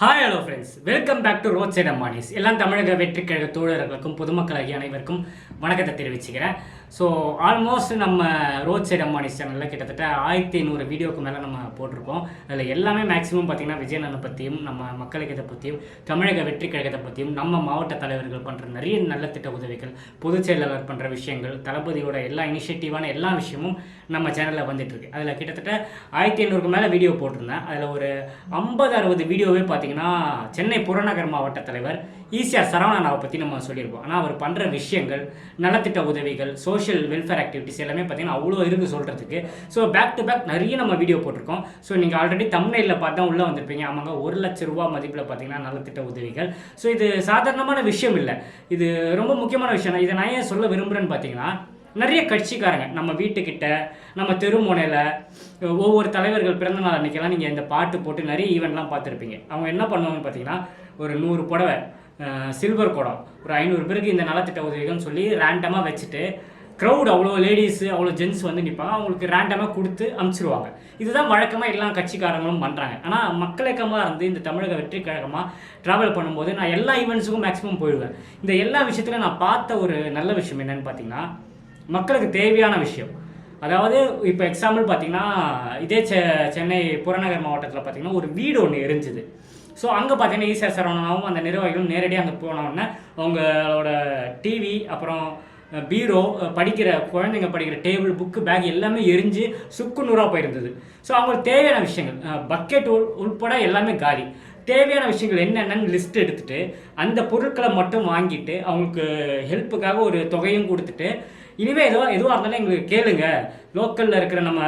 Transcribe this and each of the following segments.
Hi hello friends welcome back to road side அம்மானிஸ் எல்லாம் தமிழக வெற்றி கழக தோழர்களுக்கும் பொதுமக்களாகிய அனைவருக்கும் வணக்கத்தை தெரிவிச்சுக்கிறேன். ஸோ ஆல்மோஸ்ட் நம்ம ரோட் சைட் அம்மானிஸ் சேனலில் கிட்டத்தட்ட ஆயிரத்தி ஐநூறு வீடியோக்கு மேலே நம்ம போட்டிருக்கோம். அதில் எல்லாமே மேக்ஸிமம் பார்த்தீங்கன்னா விஜயநலனை பற்றியும் நம்ம மக்களுக்கு இதை பற்றியும் தமிழக வெற்றி கழகத்தை பற்றியும் நம்ம மாவட்ட தலைவர்கள் பண்ணுற நிறைய நல்ல திட்ட உதவிகள் பொதுச் செயலாளர் பண்ணுற விஷயங்கள் தளபதியோட எல்லா இனிஷியேட்டிவான எல்லா விஷயமும் நம்ம சேனலில் வந்துட்டுருக்கு அதில் கிட்டத்தட்ட ஆயிரத்தி ஐநூறுக்கு மேலே வீடியோ போட்டிருந்தேன். அதில் ஒரு ஐம்பது அறுபது வீடியோவே பார்த்தீங்கன்னா பார்த்தீங்கன்னா சென்னை புறநகர் மாவட்ட தலைவர் ஈசிஆர் சரவணனாவை பற்றி நம்ம சொல்லியிருப்போம். ஆனால் அவர் பண்ணுற விஷயங்கள் நலத்திட்ட உதவிகள் சோஷியல் வெல்ஃபேர் ஆக்டிவிட்டிஸ் எல்லாமே பார்த்தீங்கன்னா அவ்வளோ இருக்குது சொல்கிறதுக்கு ஸோ பேக் டு பேக் நிறைய நம்ம வீடியோ போட்டிருக்கோம். ஸோ நீங்கள் ஆல்ரெடி தமிழ்நிலையில் பார்த்தா உள்ளே வந்திருப்பீங்க. ஆமாங்க ஒரு லட்ச ரூபா மதிப்பில் பார்த்தீங்கன்னா நலத்திட்ட உதவிகள். ஸோ இது சாதாரணமான விஷயம் இல்லை. இது ரொம்ப முக்கியமான விஷயம். இதை நான் ஏன் சொல்ல விரும்புகிறேன்னு பார்த்தீங்கன்னா நிறைய கட்சிக்காரங்க. நம்ம வீட்டுக்கிட்ட நம்ம தெருமுனையில் ஒவ்வொரு தலைவர்கள் பிறந்தநாள் அன்றைக்கெல்லாம் நீங்கள் இந்த பாட்டு போட்டு நிறைய ஈவெண்ட்லாம் பார்த்துருப்பீங்க. அவங்க என்ன பண்ணுவாங்கன்னு பார்த்தீங்கன்னா ஒரு நூறு புடவை சில்வர் குடம் ஒரு ஐநூறு பேருக்கு இந்த நலத்திட்ட உதவிகள்னு சொல்லி ரேண்டமாக வச்சுட்டு க்ரௌட் அவ்வளோ லேடிஸு அவ்வளோ ஜென்ஸ் வந்து நிற்பாங்க அவங்களுக்கு ரேண்டமாக கொடுத்து அனுப்பிச்சிருவாங்க. இதுதான் வழக்கமாக எல்லா கட்சிக்காரங்களும் பண்ணுறாங்க ஆனால் மக்களியக்கமாக இருந்து இந்த தமிழக வெற்றி கழகமாக ட்ராவல் பண்ணும்போது நான் எல்லா ஈவெண்ட்ஸுக்கும் மேக்ஸிமம் போயிடுவேன். இந்த எல்லா விஷயத்துலையும் நான் பார்த்த ஒரு நல்ல விஷயம் என்னென்னு பார்த்தீங்கன்னா மக்களுக்கு தேவையான விஷயம். அதாவது இப்போ எக்ஸாம்பிள் பார்த்தீங்கன்னா இதே செ சென்னை புறநகர் மாவட்டத்தில் பார்த்தீங்கன்னா ஒரு வீடு ஒன்று எரிஞ்சுது. ஸோ அங்கே பார்த்தீங்கன்னா ஈஸியாக சரவணனாவும் அந்த நிர்வாகிகளும் நேரடியாக அங்கே போனோடனே அவங்களோட டிவி அப்புறம் பீரோ படிக்கிற குழந்தைங்க படிக்கிற டேபிள் புக்கு பேக் எல்லாமே எரிஞ்சு சுக்கு நூறாக போயிருந்தது. ஸோ அவங்களுக்கு தேவையான விஷயங்கள் பக்கெட் உள் உள்பட எல்லாமே காலி. தேவையான விஷயங்கள் என்னென்னு லிஸ்ட் எடுத்துட்டு அந்த பொருட்களை மட்டும் வாங்கிட்டு அவங்களுக்கு ஹெல்ப்புக்காக ஒரு தொகையும் கொடுத்துட்டு இனிமேல் எதுவோ எதுவாக இருந்தாலும் எங்களுக்கு கேளுங்க. லோக்கலில் இருக்கிற நம்ம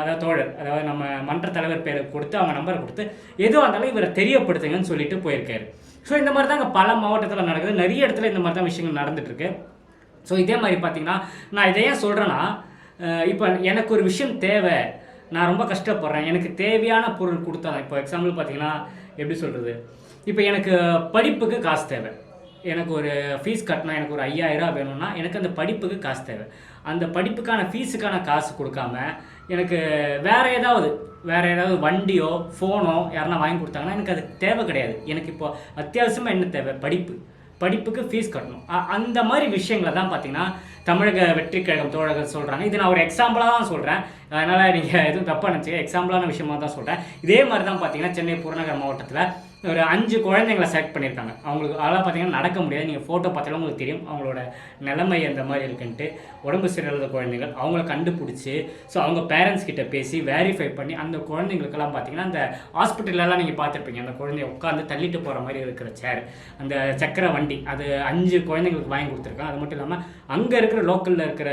அதாவது தோழர் அதாவது நம்ம மன்ற தலைவர் பேரை கொடுத்து அவங்க நம்பரை கொடுத்து எதுவாக இருந்தாலும் இவரை தெரியப்படுத்துங்கன்னு சொல்லிட்டு போயிருக்காரு. ஸோ இந்த மாதிரி தான் பல மாவட்டத்தில் நடக்குது. நிறைய இடத்துல இந்த மாதிரி தான் விஷயங்கள் நடந்துட்டுருக்கு. ஸோ இதே மாதிரி பார்த்தீங்கன்னா நான் இதை ஏன் சொல்கிறேன்னா இப்போ எனக்கு ஒரு விஷயம் தேவை. நான் ரொம்ப கஷ்டப்படுறேன். எனக்கு தேவையான பொருள் கொடுத்தா இப்போ எக்ஸாம்பிள் பார்த்தீங்கன்னா எப்படி சொல்கிறது இப்போ எனக்கு படிப்புக்கு காசு தேவை. எனக்கு ஒரு ஃபீஸ் கட்டினா எனக்கு ஒரு ஐயாயிரரூபா வேணும்னா எனக்கு அந்த படிப்புக்கு காசு தேவை. அந்த படிப்புக்கான ஃபீஸுக்கான காசு கொடுக்காம எனக்கு வேற ஏதாவது வேற ஏதாவது வண்டியோ ஃபோனோ யாருன்னா வாங்கி கொடுத்தாங்கன்னா எனக்கு அது தேவை கிடையாது. எனக்கு இப்போ அத்தியாவசியமாக என்ன தேவை? படிப்பு. படிப்புக்கு ஃபீஸ் கட்டணும். அந்த மாதிரி விஷயங்களை தான் பார்த்தீங்கன்னா தமிழக வெற்றி கழகம் தோழர்கள் சொல்கிறாங்க இது நான் ஒரு எக்ஸாம்பிளாக தான் சொல்கிறேன் அதனால் நீங்கள் எதுவும் தப்பாக நினச்சிக்க எக்ஸாம்பிளான விஷயமா தான் சொல்கிறேன் இதே மாதிரி தான் பார்த்தீங்கன்னா சென்னை புறநகர் மாவட்டத்தில் ஒரு அஞ்சு குழந்தைங்களை செலக்ட் பண்ணியிருக்காங்க. அவங்களுக்கு அதெல்லாம் பார்த்தீங்கன்னா நடக்க முடியாது. நீங்கள் ஃபோட்டோ பார்த்தாலும் உங்களுக்கு தெரியும். அவங்களோட நிலைமை அந்த மாதிரி இருக்குன்ட்டு. உடம்பு சரியில்லாத குழந்தைகள் அவங்கள கண்டுபிடிச்சி ஸோ அவங்க பேரண்ட்ஸ் கிட்ட பேசி வேரிஃபை பண்ணி அந்த குழந்தைங்களுக்கெல்லாம் பார்த்தீங்கன்னா அந்த ஹாஸ்பிட்டலெல்லாம் நீங்கள் பார்த்துருப்பீங்க. அந்த குழந்தைய உட்காந்து தள்ளிட்டு போகிற மாதிரி இருக்கிற சேர் அந்த சக்கர வண்டி அது அஞ்சு குழந்தைங்களுக்கு வாங்கி கொடுத்துருக்காங்க. அது மட்டும் இல்லாமல் அங்கே இருக்கிற லோக்கலில் இருக்கிற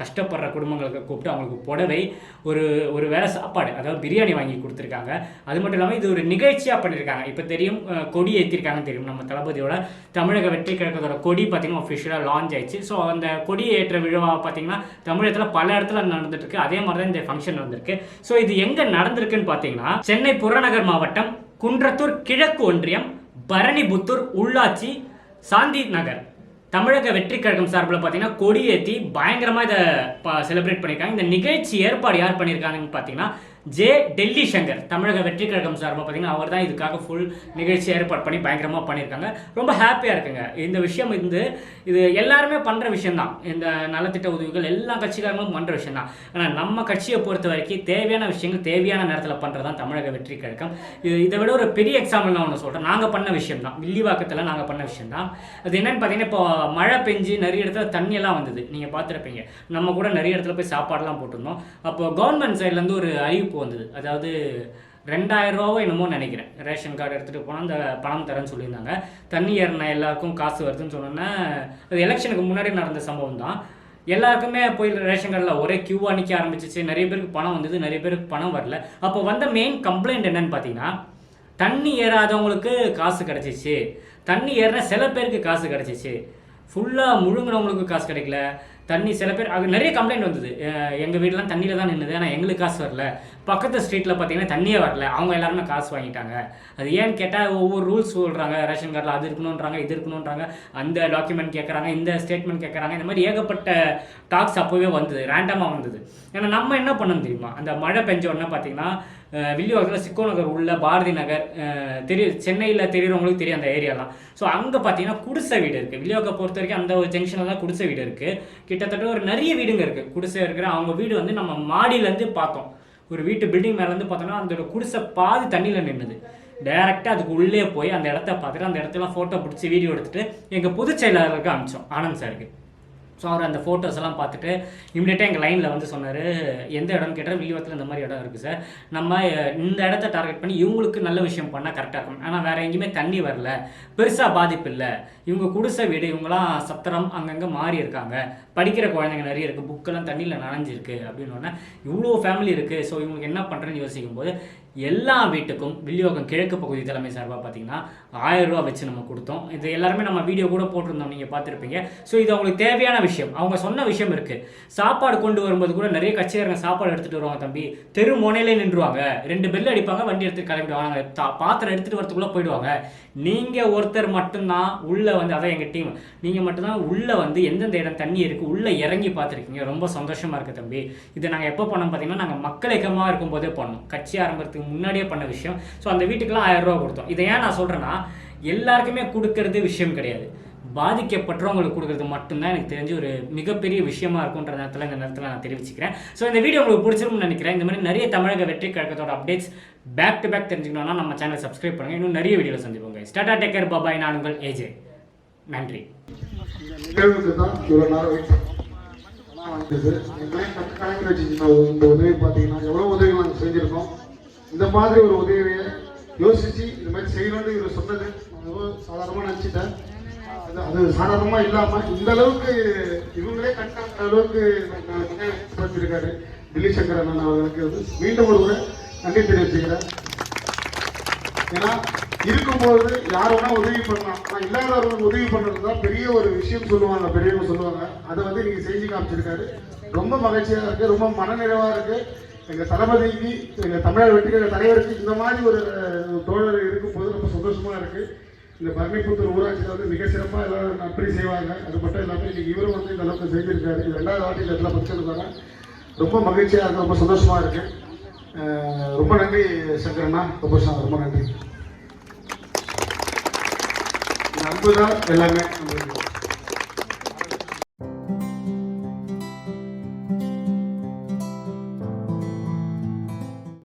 கஷ்டப்படுற குடும்பங்களுக்கு கூப்பிட்டு அவங்களுக்கு புடவை ஒரு ஒரு வேளை சாப்பாடு அதாவது பிரியாணி வாங்கி கொடுத்துருக்காங்க. அது மட்டும் இல்லாமல் இது ஒரு நிகழ்ச்சியாக பண்ணியிருக்காங்க. இப்போ தெரியும் கொடி ஏற்றிருக்காங்கன்னு தெரியும். நம்ம தளபதியோட தமிழக வெற்றி கழகத்தோட கொடி பார்த்தீங்கன்னா ஒஃபிஷியலாக லான்ச் ஆயிடுச்சு. ஸோ அந்த கொடி ஏற்ற விழா பார்த்தீங்கன்னா தமிழகத்தில் பல இடத்துல நடந்துட்டுருக்கு. அதே மாதிரி தான் இந்த ஃபங்க்ஷன் நடந்திருக்கு ஸோ இது எங்கே நடந்திருக்குன்னு பார்த்தீங்கன்னா சென்னை புறநகர் மாவட்டம் குன்றத்தூர் கிழக்கு ஒன்றியம் பரணிபுத்தூர் உள்ளாட்சி சாந்தி நகர். தமிழக வெற்றி கழகம் சார்பில் பார்த்தீங்கன்னா கொடியேற்றி பயங்கரமாக இதை செலிப்ரேட் பண்ணியிருக்காங்க இந்த நிகழ்ச்சி ஏற்பாடு யார் பண்ணியிருக்காங்கன்னு பார்த்தீங்கன்னா ஜே டெல்லி சங்கர் தமிழக வெற்றி கழகம் சார்பாக பார்த்தீங்கன்னா அவர் தான் இதுக்காக ஃபுல் நிகழ்ச்சி ஏற்பாடு பண்ணி பயங்கரமாக பண்ணியிருக்காங்க. ரொம்ப ஹாப்பியாக இருக்குங்க. இந்த விஷயம் வந்து இது எல்லாருமே பண்ணுற விஷயம்தான். இந்த நலத்திட்ட உதவிகள் எல்லா கட்சிக்காரங்களும் பண்ணுற விஷயம் தான் ஆனால் நம்ம கட்சியை பொறுத்த வரைக்கும் தேவையான விஷயங்கள் தேவையான நேரத்தில் பண்ணுறது தான் தமிழக வெற்றி கழகம். இது இதை விட ஒரு பெரிய எக்ஸாம்பிள் நான் ஒன்று சொல்கிறேன் நாங்கள் பண்ண விஷயம் தான் வில்லிவாக்கத்தில் நாங்கள் பண்ண விஷயம் தான் அது என்னென்னு பார்த்தீங்கன்னா இப்போ மழை பெஞ்சு நிறைய இடத்துல தண்ணியெல்லாம் வந்தது. நீங்கள் பார்த்துருப்பீங்க. நம்ம கூட நிறைய இடத்துல போய் சாப்பாடுலாம் போட்டிருந்தோம். அப்போ கவர்மெண்ட் சைட்லேருந்து ஒரு அறிவிப்பு வந்தது. அதாவது ரெண்டாயிரரூவாவோ என்னமோ நினைக்கிறேன். ரேஷன் கார்டு எடுத்துகிட்டு போனால் அந்த பணம் தரேன்னு சொல்லியிருந்தாங்க. தண்ணி ஏறின எல்லாருக்கும் காசு வருதுன்னு சொன்னோன்னே அது எலெக்ஷனுக்கு முன்னாடி நடந்த சம்பவம் தான். எல்லாருக்குமே போய் ரேஷன் கார்டில் ஒரே கியூவாக நிற்க ஆரம்பிச்சிச்சு. நிறைய பேருக்கு பணம் வந்தது நிறைய பேருக்கு பணம் வரல. அப்போ வந்த மெயின் கம்ப்ளைண்ட் என்னன்னு பார்த்தீங்கன்னா தண்ணி ஏறாதவங்களுக்கு காசு கிடச்சிச்சு. தண்ணி ஏறின சில பேருக்கு காசு கிடச்சிச்சு. ஃபுல்லாக முழுங்கினவங்களுக்கு காசு கிடைக்கல. தண்ணி சில பேர் அது நிறைய கம்ப்ளைண்ட் வந்தது. எங்கள் வீட்டிலாம் தண்ணியில் தான் நின்றுது ஆனால் எங்களுக்கு காசு வரல. பக்கத்து ஸ்ட்ரீட்டில் பார்த்தீங்கன்னா தண்ணியே வரல. அவங்க எல்லாருமே காசு வாங்கிட்டாங்க. அது ஏன்னு கேட்டால் ஒவ்வொரு ரூல்ஸ் சொல்கிறாங்க ரேஷன் கார்டில் அது இருக்கணுன்றாங்க இது இருக்கணுன்றாங்க அந்த டாக்குமெண்ட் கேட்குறாங்க இந்த ஸ்டேட்மெண்ட் கேட்குறாங்க இந்த மாதிரி ஏகப்பட்ட டாக்ஸ் அப்போவே வந்தது. ரேண்டமாக வந்தது. ஏன்னா நம்ம என்ன பண்ணணும் தெரியுமா? அந்த மழை பெஞ்ச உடனே பார்த்தீங்கன்னா வில்லிவாக்கத்தில் சிக்கோ நகர் உள்ள பாரதி நகர் அஹ் சென்னையில் தெரியுறவங்களுக்கு தெரியும் அந்த ஏரியாலாம் ஸோ அங்கே பார்த்தீங்கன்னா குடிசை வீடு இருக்குது வில்லிவாக்கை பொறுத்த வரைக்கும் அந்த ஒரு ஜங்ஷனில் தான் குடிசை வீடு இருக்குது கிட்டத்தட்ட ஒரு நிறைய வீடுங்க இருக்குது குடிசை இருக்கிற அவங்க வீடு வந்து நம்ம மாடியிலேருந்து பார்த்தோம். ஒரு வீட்டு பில்டிங் மேலேருந்து பார்த்தோன்னா அந்த குடிசை பாதி தண்ணியில் நின்றுது டைரெக்டாக அதுக்கு உள்ளே போய் அந்த இடத்த பார்த்துட்டு அந்த இடத்துல ஃபோட்டோ பிடிச்சி வீடியோ எடுத்துட்டு எங்கள் பொதுச் செயலாளருக்கு அனுப்பிச்சோம் ஆனந்த் சாருக்கு ஸோ அவர் அந்த ஃபோட்டோஸ் எல்லாம் பார்த்துட்டு இமிடியேட்டாக எங்கள் லைனில் வந்து சொன்னார் எந்த இடம்னு கேட்டால் வில்லிவத்தில் இந்த மாதிரி இடம் இருக்குது சார். நம்ம இந்த இடத்த டார்கெட் பண்ணி இவங்களுக்கு நல்ல விஷயம் பண்ணால் கரெக்டாக இருக்கும். ஆனால் வேறு எங்கேயுமே தண்ணி வரல. பெருசாக பாதிப்பு இல்லை. இவங்க குடிசை வீடு இவங்களாம் சத்திரம் அங்கங்கே மாறி இருக்காங்க. படிக்கிற குழந்தைங்க நிறைய இருக்குது புக்கெல்லாம் தண்ணியில் நனைஞ்சிருக்கு. அப்படின்னு உடனே இவ்வளோ ஃபேமிலி இருக்குது ஸோ இவங்களுக்கு என்ன பண்ணுறேன்னு யோசிக்கும் போது எல்லா வீட்டுக்கும் வில்லியோகம் கிழக்கு பகுதி தலைமை சார்பாக பார்த்தீங்கன்னா ஆயிரம் ரூபா வச்சு நம்ம கொடுத்தோம். இது எல்லாருமே நம்ம வீடியோ கூட போட்டிருந்தோம். நீங்கள் பார்த்துருப்பீங்க. ஸோ இது அவங்களுக்கு தேவையான விஷயம். அவங்க சொன்ன விஷயம் இருக்குது சாப்பாடு கொண்டு வரும்போது கூட நிறைய கட்சிக்காரங்க சாப்பாடு எடுத்துகிட்டு வருவாங்க தம்பி. தெரு முனையிலே நின்றுவாங்க. ரெண்டு பெல் அடிப்பாங்க வண்டி எடுத்துட்டு கிளம்பிடுவாங்க தா- பாத்திரம் எடுத்துகிட்டு வரதுக்குள்ளே போயிடுவாங்க. நீங்கள் ஒருத்தர் மட்டும்தான் உள்ளே வந்து அதான் எங்கள் டீம் நீங்கள் மட்டும்தான் உள்ளே வந்து எந்தெந்த இடம் தண்ணி இருக்குது உள்ளே இறங்கி பார்த்துருக்கீங்க. ரொம்ப சந்தோஷமாக இருக்குது தம்பி. இதை நாங்கள் எப்போ பண்ணோம் பார்த்தீங்கன்னா நாங்கள் மக்கள் இயக்கமாக இருக்கும்போதே பண்ணோம். கட்சி ஆரம்பத்துக்கு முன்னாடியே பண்ண விஷயம். ஸோ அந்த வீட்டுக்கெல்லாம் ஆயிரம் ரூபா கொடுத்தோம். இதை ஏன் நான் சொல்கிறேன்னா எல்லாருக்குமே கொடுக்கறது விஷயம் கிடையாது. பாதிக்கப்பட்டவங்களுக்கு கொடுக்கறது மட்டும்தான் எனக்கு தெரிஞ்சு ஒரு மிகப்பெரிய விஷயமா இருக்குன்ற நேரத்தில் இந்த நேரத்தில் நான் தெரிவிச்சுக்கிறேன். ஸோ இந்த வீடியோ உங்களுக்கு பிடிச்சிருக்கும்னு நினைக்கிறேன். இந்த மாதிரி நிறைய தமிழக வெற்றி கழகத்தோட அப்டேட்ஸ் பேக் டு பேக் தெரிஞ்சுக்கணும்னா நம்ம சேனலை சப்ஸ்கிரைப் பண்ணுங்க. இன்னும் நிறைய வீடியோ சந்திப்போங்க ஸ்டாட்டா டேக்கர் பாபாய் நான் உங்கள் ஏஜே நன்றி. நிகழ்வுக்கு தான் இவ்வளோ நேரம் வெயிட் எங்களையும் கட்டு வச்சுருந்தோம் இந்த உதவி பார்த்தீங்கன்னா எவ்வளோ உதவி நாங்கள் செஞ்சுருக்கோம். இந்த மாதிரி ஒரு உதவியை யோசிச்சு இந்த மாதிரி செய்யணும்னு இவர் சொன்னது நான் ஏதோ சாதாரணமாக நினச்சிட்டேன். அது அது சாதாரணமாக இல்லாமல் இந்த அளவுக்கு இவங்களே கட்டாத அளவுக்கு வச்சிருக்காரு தில்லி சங்கர் அண்ணன் அவர்களுக்கு வந்து மீண்டும் ஒரு முறை நன்றி தெரிவிச்சுக்கிறேன். ஏன்னா இருக்கும்போது யார் வேணா உதவி பண்ணலாம். ஆனால் இல்லாதவர்களுக்கு உதவி பண்ணுறது தான் பெரிய ஒரு விஷயம் சொல்லுவாங்க பெரியவங்க சொல்லுவாங்க. அதை வந்து நீங்க செஞ்சு காமிச்சிருக்காரு. ரொம்ப மகிழ்ச்சியா இருக்கு ரொம்ப மனநிறைவா இருக்கு. எங்க தளபதிக்கு எங்க தமிழக வெற்றிகர தலைவருக்கு இந்த மாதிரி ஒரு தோழர் இருக்கும்போது ரொம்ப சந்தோஷமா இருக்கு. இந்த பரணிபுத்தூர் ஊராட்சியில் வந்து மிக சிறப்பாக எல்லாரும் நன்றி செய்வாங்க. அது மட்டும் இல்லாமல் இன்றைக்கி இவரும் வந்து இந்த அளவுக்கு செஞ்சுருக்காரு. இது ரெண்டாவது வாட்டி இந்த இடத்துல பரிசளித்தாங்க ரொம்ப மகிழ்ச்சியாக இருக்கு. ரொம்ப சந்தோஷமாக இருக்கு. ரொம்ப நன்றி சங்கரண்ணா ரொம்ப ரொம்ப நன்றி. இந்த அன்பு தான் எல்லாமே. நம்மளுக்கு